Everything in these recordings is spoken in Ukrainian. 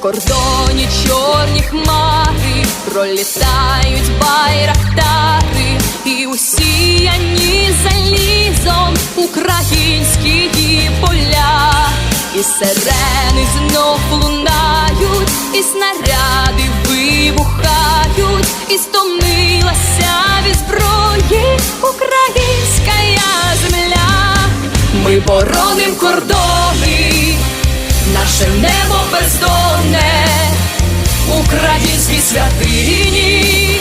кордоні чорні хмари, пролітають байрактари, і усіяні залізом українські поля, і сирени знов лунають, і снаряди вибухають, і стомилася від зброї українська земля. Ми бороним кордони, наше небо бездонне, українські святині,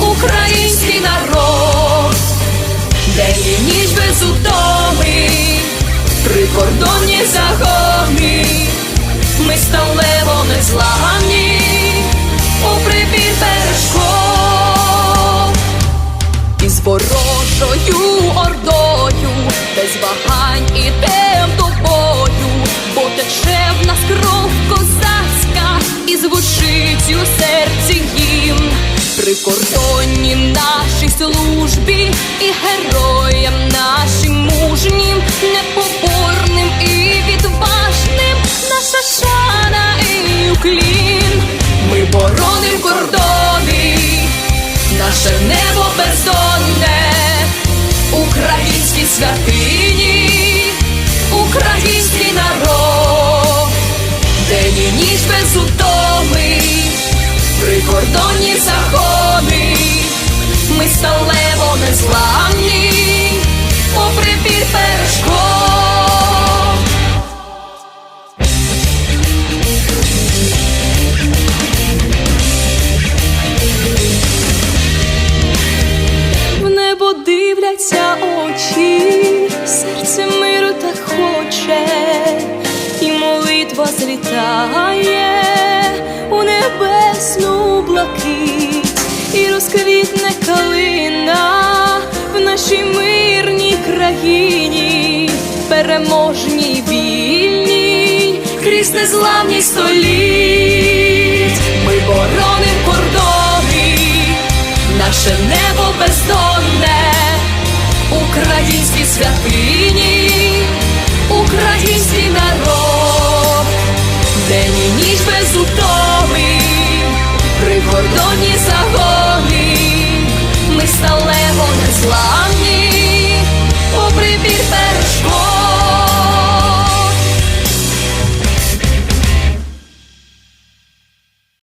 український народ, день і ніч без утоми, прикордонні загони, у серці гімн прикордонні нашій службі і героям нашим мужнім, непоборним і відважним, наша шана і уклін. Ми бороним кордони. Наше небо бездонне, українські святині, дивляться очі, серце миру так хоче, і молитва злітає у небесну блакить, і розквітне калина в нашій мирній країні, переможній вільній, крізь незламні століть. Ми бороним кордони ніч без утоми, при кордоні загони, ми сталемо незламні, попри пірте.